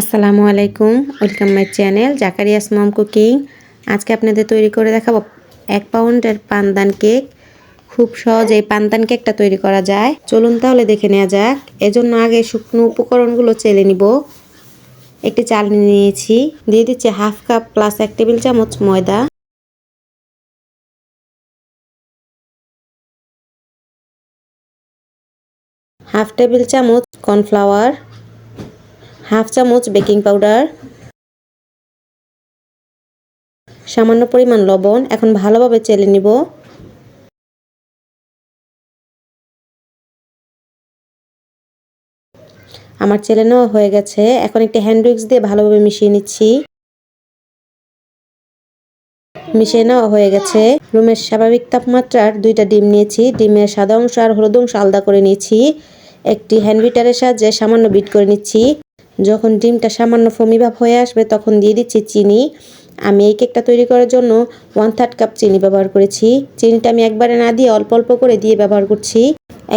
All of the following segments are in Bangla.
আসসালামু আলাইকুম, welcome my channel Zakaria's mom cooking. আজকে আপনাদের তৈরি করে দেখাবো এক পাউন্ডের পানদান কেক। খুব সহজে এই পানদান কেকটা তৈরি করা যায়। চলুন তাহলে দেখে নেওয়া যাক। এজন্য আগে শুকনো উপকরণগুলো চেলে নিব। একটি চাল নিয়েছি। দিয়ে দিচ্ছি হাফ কাপ প্লাস এক টেবিল চামচ ময়দা। হাফ টেবিল চামচ কর্নফ্লাওয়ার। হাফ চামচ বেকিং পাউডার, সামান্য পরিমাণ লবণ, এখন ভালোভাবে চেলে নিব। আমার চেলে নেওয়া হয়ে গেছে। এখন একটি হ্যান্ড উইক্স দিয়ে ভালোভাবে মিশিয়ে নিচ্ছি। মিশিয়ে নেওয়া হয়ে গেছে। রুমের স্বাভাবিক তাপমাত্রার দুইটা ডিম নিয়েছি। ডিমের সাদা অংশ আর হলুদ অংশ আলাদা করে নিয়েছি। একটি হ্যান্ড বিটারের সাহায্যে সামান্য বিট করে নিচ্ছি। যখন ডিমটা সামান্য ফমি ভাব হয়ে আসবে, তখন দিয়ে দিচ্ছি চিনি। আমি এই কেকটা তৈরি করার জন্য ওয়ান থার্ড কাপ চিনি ব্যবহার করেছি। চিনিটা আমি একবারে না দিয়ে অল্প অল্প করে দিয়ে ব্যবহার করছি।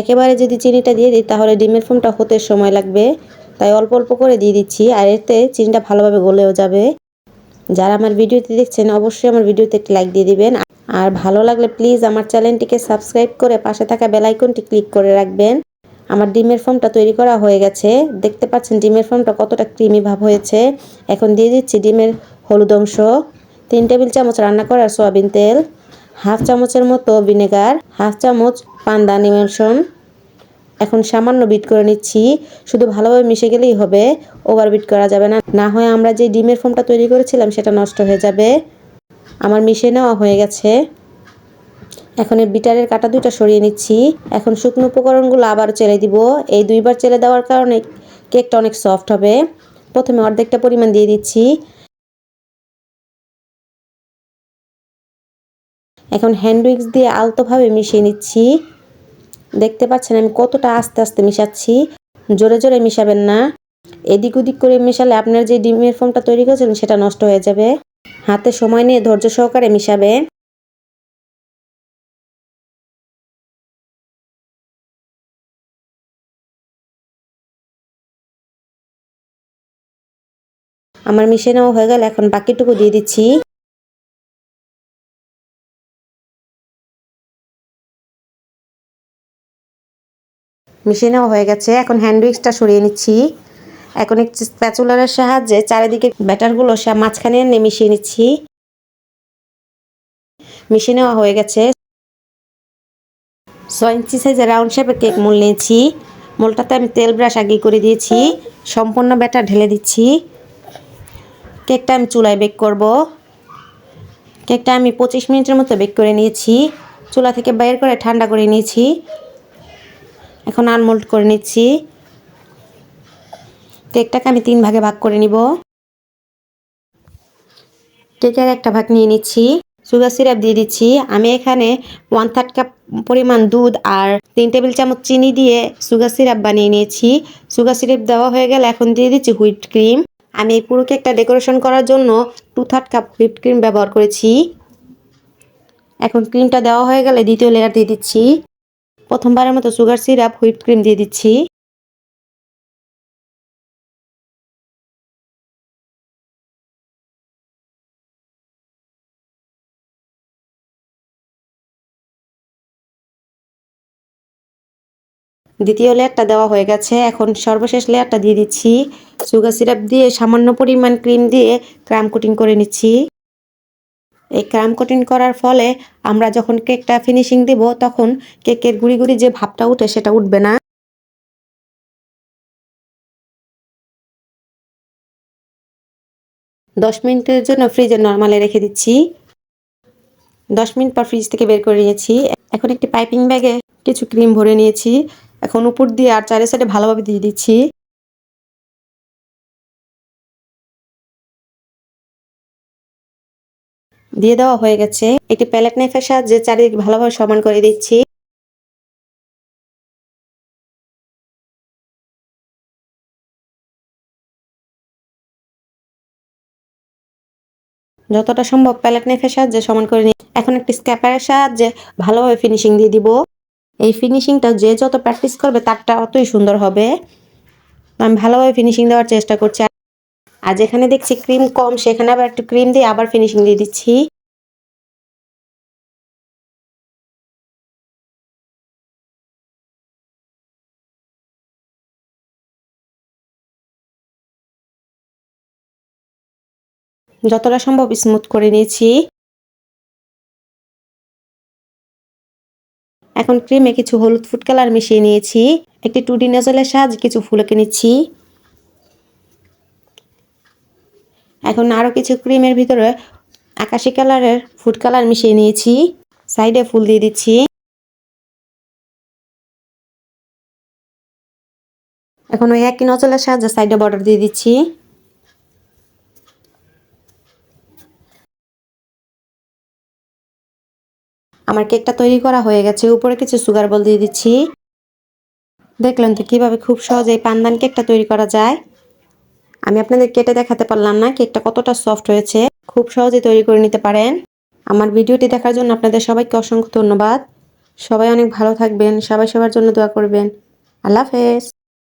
একেবারে যদি চিনিটা দিয়ে দিই, তাহলে ডিমের ফোমটা হতে সময় লাগবে। তাই অল্প অল্প করে দিয়ে দিচ্ছি, আর এতে চিনিটা ভালোভাবে গলেও যাবে। যারা আমার ভিডিওতে দেখছেন, অবশ্যই আমার ভিডিওতে একটি লাইক দিয়ে দিবেন। আর ভালো লাগলে প্লিজ আমার চ্যানেলটিকে সাবস্ক্রাইব করে পাশে থাকা বেলাইকনটি ক্লিক করে রাখবেন। আমার ডিমের ফর্মটা তৈরি করা হয়ে গেছে। দেখতে পাচ্ছেন ডিমের ফর্মটা কতটা ক্রিমি ভাব হয়েছে। এখন দিয়ে দিচ্ছি ডিমের হলুদ অংশ। তিন টেবিল চামচ রান্না করার সয়াবিন তেল। হাফ চামচের মতো ভিনেগার। হাফ চামচ পান্দা নিমেশন এখন সামান্য বিট করে নিচ্ছি। শুধু ভালোভাবে মিশে গেলেই হবে। ওভার বিট করা যাবে না। না হয় আমরা যে ডিমের ফর্মটা তৈরি করেছিলাম সেটা নষ্ট হয়ে যাবে। আমার মিশে নেওয়া হয়ে গেছে। এখন এই বিটারের কাটা দুইটা সরিয়ে নিচ্ছি। এখন শুকনো উপকরণগুলো আবার চেলে দিব। এই দুইবার চেলে দেওয়ার কারণে কেকটা অনেক সফট হবে। প্রথমে অর্ধেকটা পরিমাণ দিয়ে দিচ্ছি। এখন হ্যান্ড উইক্স দিয়ে আলতোভাবে মিশিয়ে নিচ্ছি। দেখতে পাচ্ছেন আমি কতটা আস্তে আস্তে মিশাচ্ছি। জোরে জোরে মিশাবেন না। এদিক ওদিক করে মিশালে আপনার যে ডিমের ফোমটা তৈরি করেছিলেন সেটা নষ্ট হয়ে যাবে। হাতে সময় নিয়ে ধৈর্য সহকারে মিশাবে। আমার মিশে নেওয়া হয়ে গেল, এখন বাকিটুকু দিয়ে দিচ্ছি। মিশিয়ে নেওয়া হয়ে গেছে, এখন হ্যান্ড উইক্সটা সরিয়ে নিচ্ছি। এখন একটি স্প্যাচুলারের সাহায্যে চারিদিকে ব্যাটারগুলো সে মাঝখানে এনে মিশিয়ে নিচ্ছি। মিশিয়ে নেওয়া হয়ে গেছে। ছয় ইঞ্চি সাইজের রাউন্ড শেপে কেক মোল নিয়েছি। মোলটাতে আমি তেল ব্রাশ আগে করে দিয়েছি। সম্পূর্ণ ব্যাটার ঢেলে দিচ্ছি। কেকটা আমি চুলায় বেক করব। কেকটা আমি পঁচিশ মিনিটের মতো বেক করে নিয়েছি। চুলা থেকে বের করে ঠান্ডা করে নিয়েছি। এখন আনমোল্ড করে নিচ্ছি। কেকটাকে আমি তিন ভাগে ভাগ করে নিব। কেকের একটা ভাগ নিয়ে নিচ্ছি। সুগার সিরাপ দিয়ে দিচ্ছি। আমি এখানে ওয়ান থার্ড কাপ পরিমাণ দুধ আর তিন টেবিল চামচ চিনি দিয়ে সুগার সিরাপ বানিয়ে নিয়েছি। সুগার সিরাপ দেওয়া হয়ে গেলে এখন দিয়ে দিচ্ছি হুইট ক্রিম। আমি এই পুরো কেকটা ডেকোরেশন করার জন্য two third cup whip cream ব্যবহার করেছি। এখন ক্রিমটা দেওয়া হয়ে গেলে দ্বিতীয় লেয়ার দিয়ে দিচ্ছি। প্রথমবারের মতো সুগার সিরাপ হুইপ ক্রিম দিয়ে দিচ্ছি। দ্বিতীয় লেয়ারটা দেওয়া হয়ে গেছে। এখন সর্বশেষ লেয়ারটা দিয়ে দিচ্ছি। সুগার সিরাপ দিয়ে সামান্য পরিমাণ ক্রিম দিয়ে ক্রাম কোটিং করে নিচ্ছি। এই ক্রাম কোটিং করার ফলে আমরা যখন কেকটা ফিনিশিং দিব, তখন কেকের গুড়ি গুড়ি যে ভাবটা উঠে সেটা উঠবে না। দশ মিনিটের জন্য ফ্রিজে নর্মালে রেখে দিচ্ছি। দশ মিনিট পর ফ্রিজ থেকে বের করে নিয়েছি। এখন একটি পাইপিং ব্যাগে কিছু ক্রিম ভরে নিয়েছি। এখন উপর দিয়ে আর চারি সাইডে ভালোভাবে দিয়ে দিচ্ছি। দিয়ে দেওয়া হয়ে গেছে। একটি প্যালেট নাইফের সাহায্যে চারিদিক ভালোভাবে সমান করে দিচ্ছি। যতটা সম্ভব প্যালেট নাইফের সাহায্যে সমান করে নিই। এখন একটি স্ক্যাপারের সাহায্যে ভালোভাবে ফিনিশিং দিয়ে দিব। এই ফিনিশিংটা যে যত প্র্যাকটিস করবে, তারটা অতই সুন্দর হবে। আমি ভালোভাবে ফিনিশিং দেওয়ার চেষ্টা করছি। আর যেখানে দেখছি ক্রিম কম, সেখানে আবার একটু ক্রিম দিয়ে আবার ফিনিশিং দিয়ে দিচ্ছি। যতটা সম্ভব স্মুথ করে নিয়েছি। এখন ক্রিমে কিছু হলুদ ফুড কালার মিশিয়ে নিয়েছি। একটি টুডি নজলের সাহায্যে কিছু ফুলকে নিচ্ছি। এখন আরও কিছু ক্রিমের ভিতরে আকাশি কালারের ফুড কালার মিশিয়ে নিয়েছি। সাইডে ফুল দিয়ে দিচ্ছি। এখন ওই একই নজলের সাহায্যে সাইডে বর্ডার দিয়ে দিচ্ছি। আমার কেকটা তৈরি করা হয়ে গেছে। উপরে কিছু সুগার বল দিয়ে দিচ্ছি। দেখলেন তো কীভাবে খুব সহজেই পান্দান কেকটা তৈরি করা যায়। আমি আপনাদের কেটে দেখাতে পারলাম না, কেকটা কতটা সফট হয়েছে। খুব সহজে তৈরি করে নিতে পারেন। আমার ভিডিওটি দেখার জন্য আপনাদের সবাইকে অসংখ্য ধন্যবাদ। সবাই অনেক ভালো থাকবেন, সবাই সবার জন্য দোয়া করবেন। আল্লাহ হাফেজ।